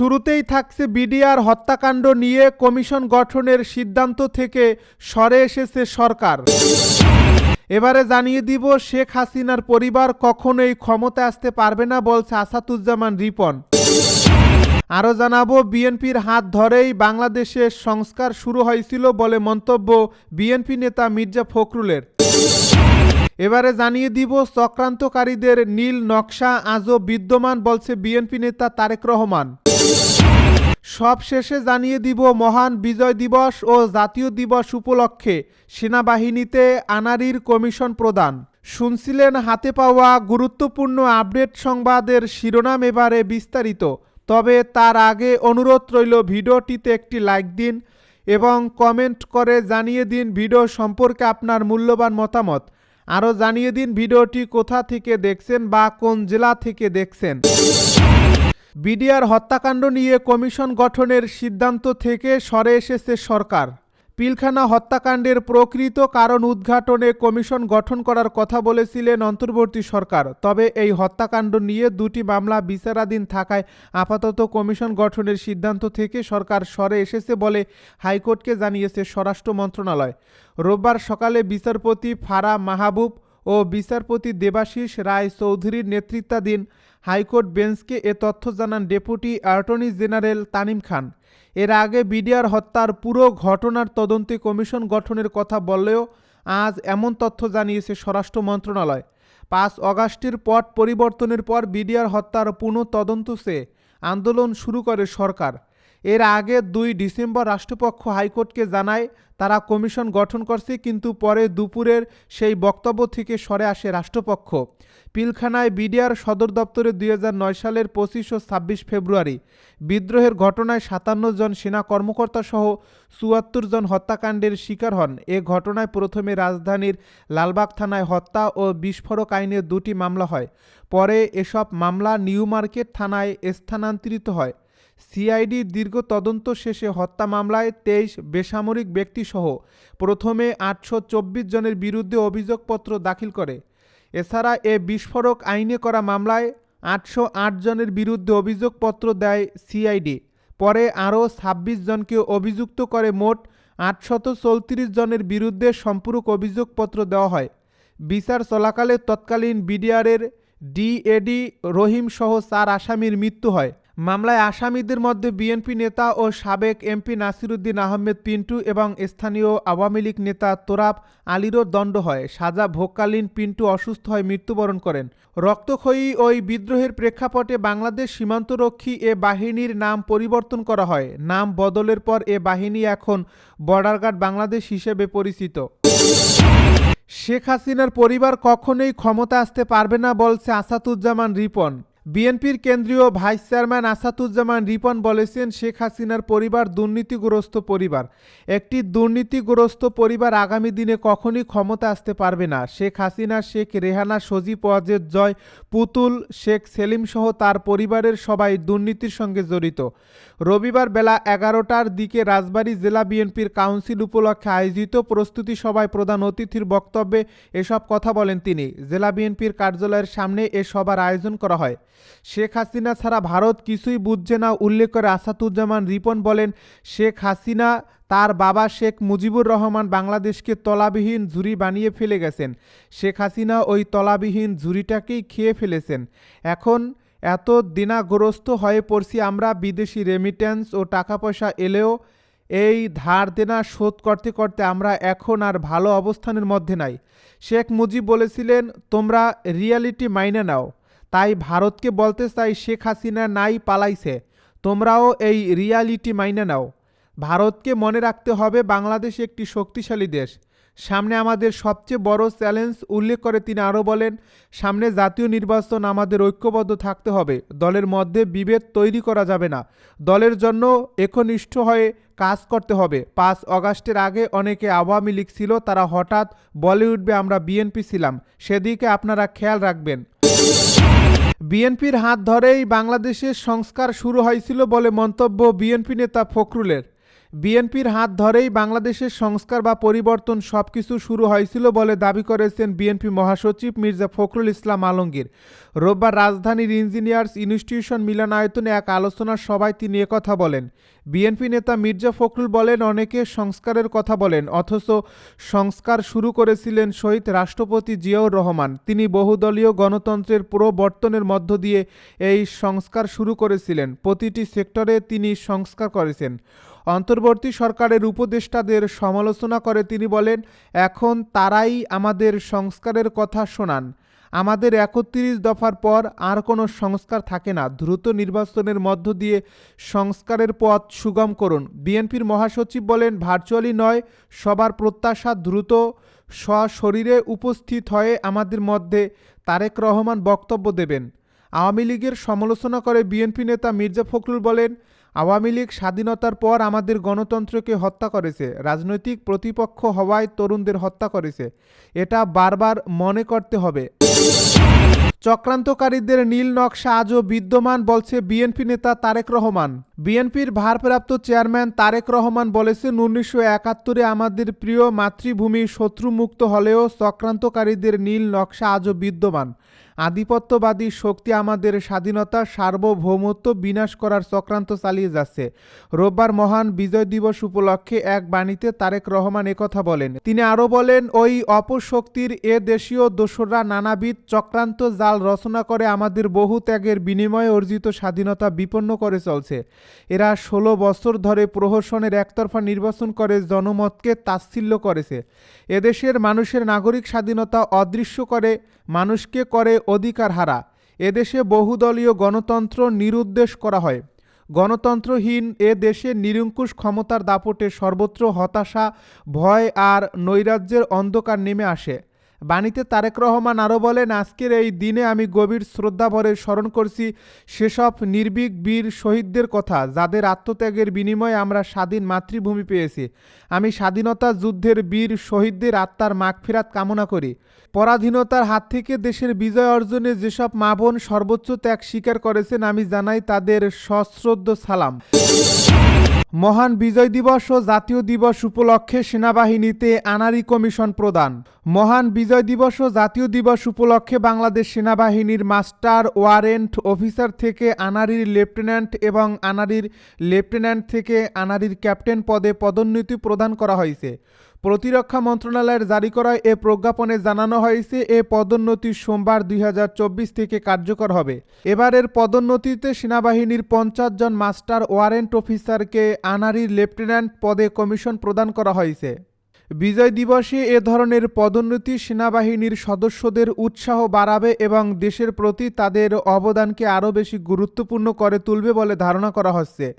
শুরুতেই থাকছে বিডিআর হত্যাকাণ্ড নিয়ে কমিশন গঠনের সিদ্ধান্ত থেকে সরে এসেছে সরকার। এবারে জানিয়ে দিব, শেখ হাসিনার পরিবার কখনোই ক্ষমতা আসতে পারবে না বলছে আসাদুজ্জামান রিপন। আরও জানাব, বিএনপির হাত ধরেই বাংলাদেশে সংস্কার শুরু হয়েছিল বলে মন্তব্য বিএনপি নেতা মির্জা ফখরুলের। এবারে জানিয়ে দিব, চক্রান্তকারীদের নীল নকশা আজও বিদ্যমান বলছে বিএনপি নেতা তারেক রহমান। সব শেষে জানিয়ে দিব, মহান বিজয় দিবস ও জাতীয় দিবস উপলক্ষে সেনাবাহিনীতে আনারির কমিশন প্রদান। শুনছিলেন, হাতে পাওয়া গুরুত্বপূর্ণ আপডেট সংবাদের শিরোনাম এবারে বিস্তারিত। তবে তার আগে অনুরোধ রইল, ভিডিওটিতে একটি লাইক দিন এবং কমেন্ট করে জানিয়ে দিন, ভিডিও সম্পর্কে আপনার মূল্যবান মতামত। আরও জানিয়ে দিন ভিডিওটি কোথা থেকে দেখছেন বা কোন জেলা থেকে দেখছেন। বিডিআর হত্যাকাণ্ড নিয়ে কমিশন গঠনের সিদ্ধান্ত থেকে সরে এসেছে সরকার। পিলখানা হত্যাকাণ্ডের প্রকৃত কারণ উদ্ঘাটনে কমিশন গঠন করার কথা বলেছিলেন অন্তর্বর্তী সরকার। তবে এই হত্যাকাণ্ড নিয়ে দুটি মামলা বিচারাধীন থাকায় আপাতত কমিশন গঠনের সিদ্ধান্ত থেকে সরকার সরে এসেছে বলে হাইকোর্টকে জানিয়েছে স্বরাষ্ট্র মন্ত্রণালয়। রোববার সকালে বিচারপতি ফারা মাহবুব ও বিচারপতি দেবাশিস রায় চৌধুরীর নেতৃত্বাধীন হাইকোর্ট বেঞ্চকে এ তথ্য জানান deputy attorney general Tanim Khan. এর আগে বিডিআর হত্যার পুরো ঘটনার তদন্তে কমিশন গঠনের কথা বললেও আজ এমন তথ্য জানিয়েছে স্বরাষ্ট্র মন্ত্রণালয়। পাঁচ অগাস্টের পট পরিবর্তনের পর বিডিআর হত্যার পুনঃ তদন্ত চেয়ে আন্দোলন শুরু করে সরকার। এর আগে দুই ডিসেম্বর রাষ্ট্রপক্ষ হাইকোর্টকে জানায়, তারা কমিশন গঠন করছে কিন্তু পরে দুপুরের সেই বক্তব্য থেকে সরে আসে রাষ্ট্রপক্ষ। পিলখানায় বিডিআর সদর দপ্তরে দুই হাজার নয় সালের পঁচিশ ও ছাব্বিশ ফেব্রুয়ারি বিদ্রোহের ঘটনায় সাতান্ন জন সেনা কর্মকর্তা সহ চুয়াত্তর জন হত্যাকাণ্ডের শিকার হন। এ ঘটনায় প্রথমে রাজধানীর লালবাগ থানায় হত্যা ও বিস্ফোরক আইনে দুটি মামলা হয়। পরে এসব মামলা নিউ মার্কেট থানায় স্থানান্তরিত হয়। সিআইডি দীর্ঘ তদন্ত শেষে হত্যা মামলায় তেইশ বেসামরিক ব্যক্তিসহ প্রথমে আটশো চব্বিশ জনের বিরুদ্ধে অভিযোগপত্র দাখিল করে। এছাড়া এ বিস্ফোরক আইনে করা মামলায় আটশো আট জনের বিরুদ্ধে অভিযোগপত্র দেয় সিআইডি। পরে আরও ছাব্বিশ জনকে অভিযুক্ত করে মোট আটশত চৌত্রিশ জনের বিরুদ্ধে সম্পূরক অভিযোগপত্র দেওয়া হয়। বিচার চলাকালে তৎকালীন বিডিআরের ডিএডি রহিম সহ চার আসামির মৃত্যু হয়। মামলায় আসামিদের মধ্যে বিএনপি নেতা ও সাবেক এমপি নাসিরুদ্দিন আহমেদ পিন্টু এবং স্থানীয় আওয়ামী লীগ নেতা তোরাব আলীরও দণ্ড হয়। সাজা ভোগকালীন পিন্টু অসুস্থ হয়ে মৃত্যুবরণ করেন। রক্তক্ষয়ী ওই বিদ্রোহের প্রেক্ষাপটে বাংলাদেশ সীমান্তরক্ষী এ বাহিনীর নাম পরিবর্তন করা হয়। নাম বদলের পর এ বাহিনী এখন বর্ডার গার্ড বাংলাদেশ হিসেবে পরিচিত। শেখ হাসিনার পরিবার কখনোই ক্ষমতা আসতে পারবে না বলছে আসাদুজ্জামান রিপন। বিএনপির কেন্দ্রীয় ভাইস চেয়ারম্যান আসাদুজ্জামান রিপন বলেছেন, শেখ হাসিনার পরিবার দুর্নীতিগ্রস্ত পরিবার। একটি দুর্নীতিগ্রস্ত পরিবার আগামী দিনে কখনই ক্ষমতা আসতে পারবে না। শেখ হাসিনা, শেখ রেহানা, সজীব ওয়াজেদ, জয় পুতুল, শেখ সেলিম সহ তার পরিবারের সবাই দুর্নীতির সঙ্গে জড়িত। রবিবার বেলা এগারোটার দিকে রাজবাড়ী জেলা বিএনপির কাউন্সিল উপলক্ষে আয়োজিত প্রস্তুতি সভায় প্রধান অতিথির বক্তব্যে এসব কথা বলেন তিনি। জেলা বিএনপির কার্যালয়ের সামনে এ সভার আয়োজন করা হয়। শেখ হাসিনা ছাড়া ভারত কিছুই বুঝছে না, উল্লেখ করে আসাদুজ্জামান রিপন বলেন, শেখ হাসিনা তার বাবা শেখ মুজিবুর রহমান বাংলাদেশকে তলাবিহীন ঝুড়ি বানিয়ে ফেলে গেছেন। শেখ হাসিনা ওই তলাবিহীন ঝুড়িটাকেই খেয়ে ফেলেছেন। এখন এত দিনাগ্রস্ত হয়ে পড়ছি আমরা বিদেশি রেমিটেন্স ও টাকা পয়সা এলেও এই ধার দেনা শোধ করতে করতে আমরা এখন আর ভালো অবস্থানের মধ্যে নাই। শেখ মুজিব বলেছিলেন, তোমরা রিয়ালিটি মাইনে নাও। তাই ভারতকে বলতে চাই শেখ হাসিনা নাই পালাইছে। তোমরাও এই রিয়ালিটি মাইনে নাও। ভারতকে মনে রাখতে হবে বাংলাদেশ একটি শক্তিশালী দেশ। সামনে আমাদের সবচেয়ে বড় চ্যালেঞ্জ উল্লেখ করে তিনি আরও বলেন, সামনে জাতীয় নির্বাচন আমাদের ঐক্যবদ্ধ থাকতে হবে। দলের মধ্যে বিভেদ তৈরি করা যাবে না। দলের জন্য একনিষ্ঠ হয়ে কাজ করতে হবে। পাঁচ অগাস্টের আগে অনেকে আওয়ামী লীগ ছিল, তারা হঠাৎ বলে উঠবে আমরা বিএনপি ছিলাম। সেদিকে আপনারা খেয়াল রাখবেন। বিএনপির হাত ধরেই বাংলাদেশের সংস্কার শুরু হয়েছিল বলে মন্তব্য বিএনপি নেতা ফখরুলের। বিএনপির হাত ধরেই বাংলাদেশের সংস্কার বা পরিবর্তন সবকিছু শুরু হয়েছিল বলে দাবি করেছেন বিএনপি মহাসচিব মির্জা ফখরুল ইসলাম আলমগীর। রোববার রাজধানীর ইঞ্জিনিয়ার্স ইনস্টিটিউশন মিলনায়তনে এক আলোচনার সভায় তিনি একথা বলেন। বিএনপি নেতা মির্জা ফখরুল বলেন, অনেকে সংস্কারের কথা বলেন, অথচ সংস্কার শুরু করেছিলেন শহীদ রাষ্ট্রপতি জিয়াউর রহমান। তিনি বহুদলীয় গণতন্ত্রের প্রবর্তনের মধ্য দিয়ে এই সংস্কার শুরু করেছিলেন। প্রতিটি সেক্টরে তিনি সংস্কার করেছেন। অন্তর্বর্তী সরকারের উপদেষ্টাদের সমালোচনা করে তিনি বলেন, এখন তারাই আমাদের সংস্কারের কথা শোনান। আমাদের একত্রিশ দফার পর আর কোনো সংস্কার থাকে না। দ্রুত নির্বাচনের মধ্য দিয়ে সংস্কারের পথ সুগম করুন। বিএনপির মহাসচিব বলেন, ভার্চুয়ালি নয়, সবার প্রত্যাশা দ্রুত সশরীরে উপস্থিত হয়ে আমাদের মধ্যে তারেক রহমান বক্তব্য দেবেন। আওয়ামী লীগের সমালোচনা করে বিএনপি নেতা মির্জা ফখরুল বলেন আওয়ামী লীগ স্বাধীনতার পর আমাদের গণতন্ত্রকে হত্যা করেছে, রাজনৈতিক প্রতিপক্ষ হওয়ায় তরুণদের হত্যা করেছে। এটা বারবার মনে করতে হবে। চক্রান্তকারীদের নীল নকশা আজও বিদ্যমান বলছে বিএনপি নেতা তারেক রহমান। বিএনপির ভারপ্রাপ্ত চেয়ারম্যান তারেক রহমান বলেছেন, উনিশশো একাত্তরে আমাদের প্রিয় মাতৃভূমি শত্রুমুক্ত হলেও চক্রান্তকারীদের নীল নকশা আজও বিদ্যমান। আধিপত্যবাদী শক্তি আমাদের স্বাধীনতা, সার্বভৌমত্ব বিনাশ করার চক্রান্ত চালিয়ে যাচ্ছে। রোববার মহান বিজয় দিবস উপলক্ষে এক বাণীতে তারেক রহমান একথা বলেন। তিনি আরও বলেন, ওই অপশক্তির এ দেশীয় দোসররা নানাবিধ চক্রান্ত জাল রচনা করে আমাদের বহু ত্যাগের বিনিময়ে অর্জিত স্বাধীনতা বিপন্ন করে চলছে। এরা ষোলো বছর ধরে প্রহসনের একতরফা নির্বাচন করে জনমতকে তাচ্ছিল্য করেছে। এদেশের মানুষের নাগরিক স্বাধীনতা অদৃশ্য করে, মানুষকে করে অধিকার হারা এদেশে বহুদলীয় গণতন্ত্র নিরুদ্দেশ করা হয়। গণতন্ত্রহীন এ দেশে নিরঙ্কুশ ক্ষমতার দাপটে সর্বত্র হতাশা, ভয় আর নৈরাজ্যের অন্ধকার নেমে আসে। বাণীতে তারেক রহমান আরও বলেন, আজকের এই দিনে আমি গভীর শ্রদ্ধাভরে স্মরণ করছি সেসব নির্ভীক বীর শহীদদের কথা, যাদের আত্মত্যাগের বিনিময়ে আমরা স্বাধীন মাতৃভূমি পেয়েছি। আমি স্বাধীনতা যুদ্ধের বীর শহীদদের আত্মার মাগফিরাত কামনা করি। পরাধীনতার হাত থেকে দেশের বিজয় অর্জনে যেসব মা বোন সর্বোচ্চ ত্যাগ স্বীকার করেছেন, আমি জানাই তাদের সশ্রদ্ধ সালাম। মহান বিজয় দিবস ও জাতীয় দিবস উপলক্ষে সেনাবাহিনীতে আনারি কমিশন প্রদান। মহান বিজয় দিবস ও জাতীয় দিবস উপলক্ষে বাংলাদেশ সেনাবাহিনীর মাস্টার ওয়ারেন্ট অফিসার থেকে আনারির লেফটেন্যান্ট এবং আনারির লেফটেন্যান্ট থেকে আনারির ক্যাপ্টেন পদে পদোন্নতি প্রদান করা হয়েছে। প্রতিরক্ষা মন্ত্রণালয়ের জারি করা এ প্রজ্ঞাপনে জানানো হয়েছে, এ পদোন্নতি সোমবার দুই হাজার চব্বিশ থেকে কার্যকর হবে। এবারের পদোন্নতিতে সেনাবাহিনীর পঞ্চাশ জন মাস্টার ওয়ারেন্ট অফিসারকে আনারির লেফটেন্যান্ট পদে কমিশন প্রদান করা হয়েছে। বিজয় দিবসে এ ধরনের পদোন্নতি সেনাবাহিনীর সদস্যদের উৎসাহ বাড়াবে এবং দেশের প্রতি তাদের অবদানকে আরও বেশি গুরুত্বপূর্ণ করে তুলবে বলে ধারণা করা হচ্ছে।